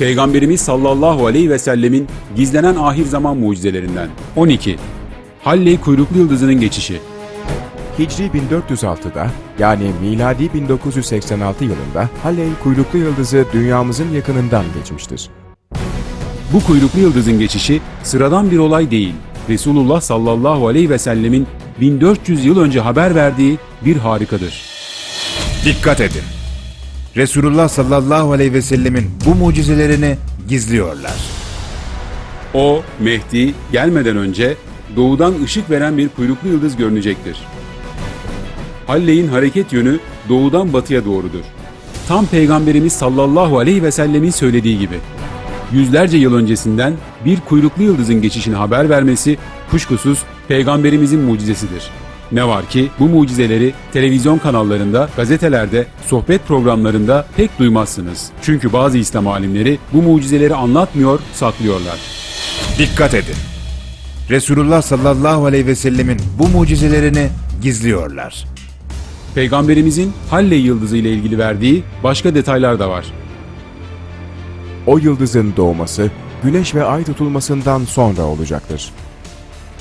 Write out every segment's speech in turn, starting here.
Peygamberimiz sallallahu aleyhi ve sellemin gizlenen ahir zaman mucizelerinden. 12. Halley kuyruklu yıldızının geçişi. Hicri 1406'da yani miladi 1986 yılında Halley kuyruklu yıldızı dünyamızın yakınından geçmiştir. Bu kuyruklu yıldızın geçişi sıradan bir olay değil. Resulullah sallallahu aleyhi ve sellemin 1400 yıl önce haber verdiği bir harikadır. Dikkat edin. Resulullah sallallahu aleyhi ve sellemin bu mucizelerini gizliyorlar. O, Mehdi, gelmeden önce doğudan ışık veren bir kuyruklu yıldız görünecektir. Halley'in hareket yönü doğudan batıya doğrudur. Tam Peygamberimiz sallallahu aleyhi ve sellemin söylediği gibi. Yüzlerce yıl öncesinden bir kuyruklu yıldızın geçişini haber vermesi kuşkusuz Peygamberimizin mucizesidir. Ne var ki bu mucizeleri televizyon kanallarında, gazetelerde, sohbet programlarında pek duymazsınız. Çünkü bazı İslam alimleri bu mucizeleri anlatmıyor, saklıyorlar. Dikkat edin. Resulullah sallallahu aleyhi ve sellemin bu mucizelerini gizliyorlar. Peygamberimizin Halley yıldızı ile ilgili verdiği başka detaylar da var. O yıldızın doğması, güneş ve ay tutulmasından sonra olacaktır.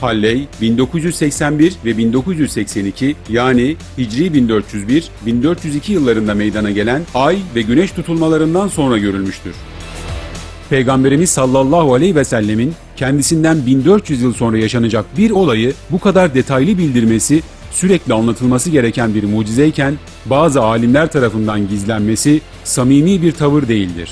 Halley 1981 ve 1982 yani Hicri 1401-1402 yıllarında meydana gelen ay ve güneş tutulmalarından sonra görülmüştür. Peygamberimiz sallallahu aleyhi ve sellemin kendisinden 1400 yıl sonra yaşanacak bir olayı bu kadar detaylı bildirmesi sürekli anlatılması gereken bir mucizeyken bazı alimler tarafından gizlenmesi samimi bir tavır değildir.